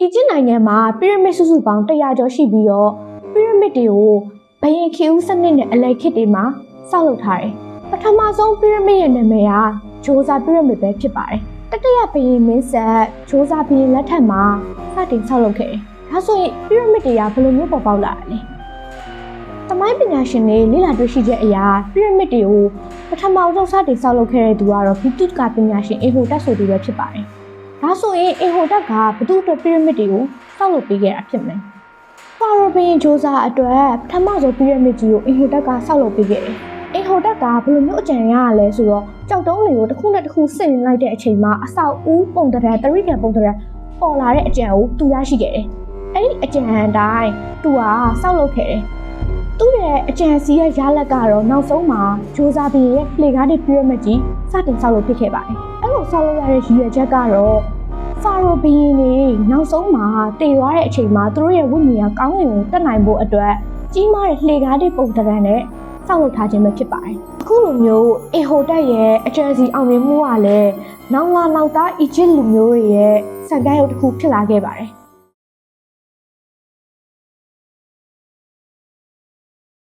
အီဂျစ်နိုင်ငံမှာပီရမစ်စုစုပေါင်း100ကျော်ရှိပြီးတော့ပီရမစ်တွေကိုဘယင်ခေဦးစနစ်နဲ့အလဲခေတ်တွေမှာဆောက်လုပ်ထားတယ်ပထမဆုံးပီရမစ်ရဲ့နာမည်ကဂျိုဇာပီရမစ်ပဲဖြစ်ပါတယ်တတိယဘယင်မင်းဆက်ဂျိုဇာဘယင်လက်ထက်မှာစတင်ဆောက်လုပ်ခဲ့တယ်ဒါဆိုရင်ပီရမစ်တွေကဘယ်လိုမျိုးပေါ်ပေါက်လာတာလဲတမိုင်းပညာရှင်တွေလေ့လာတွေ့ရှိချက်အရာပီရမစ်တွေကိုပထမဆုံးစတင်ဆောက်လုပ်ခဲ့တဲ့သူကတော့ဘီတုကပညာရှင်အေဟိုတက်ဆိုသူပဲဖြစ်ပါတယ် ဒါဆိုရင်အေဟိုတက်ကဘသူ့အတွက်ပီရမစ်တွေကိုဆောက်လုပ်ပေးခဲ့တာဖြစ်မလဲဖာရိုဘင်ဂျိုဇာအတွက်ပထမဆုံးပီရမစ်ကြီးကိုအေဟိုတက်ကဆောက်လုပ်ပေးခဲ့တယ်အေဟိုတက်ကဘယ်လိုမျိုးအကြံရရလဲဆိုတော့ကြောက်တုံးတွေကိုတစ်ခုနဲ့တစ်ခုဆင်လိုက်တဲ့အချိန်မှာအဆောက်အဦပုံတရံတရိကံပုံတရံပေါ်လာတဲ့အကြံကိုသူရရှိခဲ့တယ်အဲ့ဒီအကြံအတိုင်းသူကဆောက်လုပ်ခဲ့တယ်သူ့ရဲ့အကြံစီရဲ့ရလက်ကတော့နောက်ဆုံးမှာဂျိုဇာဘီရဲ့လေကားတွေပြည့်ရမကြီးစတင်ဆောက်လုပ်ဖြစ်ခဲ့ပါတယ်။အဲ့လို ဆောက်လုပ်ရတဲ့ရည်ရွယ်ချက်ကတော့ဖာရိုဘီနေနောက်ဆုံးမှာတည်သွားတဲ့အချိန်မှာသူတို့ရဲ့ဝိညာဉ်ကကောင်းကင်ကိုတက်နိုင်ဖို့အတွက်ကြီးမားတဲ့လေကားတွေပုံတရံနဲ့ဆောက်လုပ်ထားခြင်းပဲဖြစ်ပါတယ်။အခုလိုမျိုးအေဟိုတက်ရဲ့အကြံစီအောင်မြင်မှုကလည်းနောင်လာနောက်သားအီဂျစ်လူမျိုးတွေရဲ့စံပြရုပ်တစ်ခုဖြစ်လာခဲ့ပါတယ်။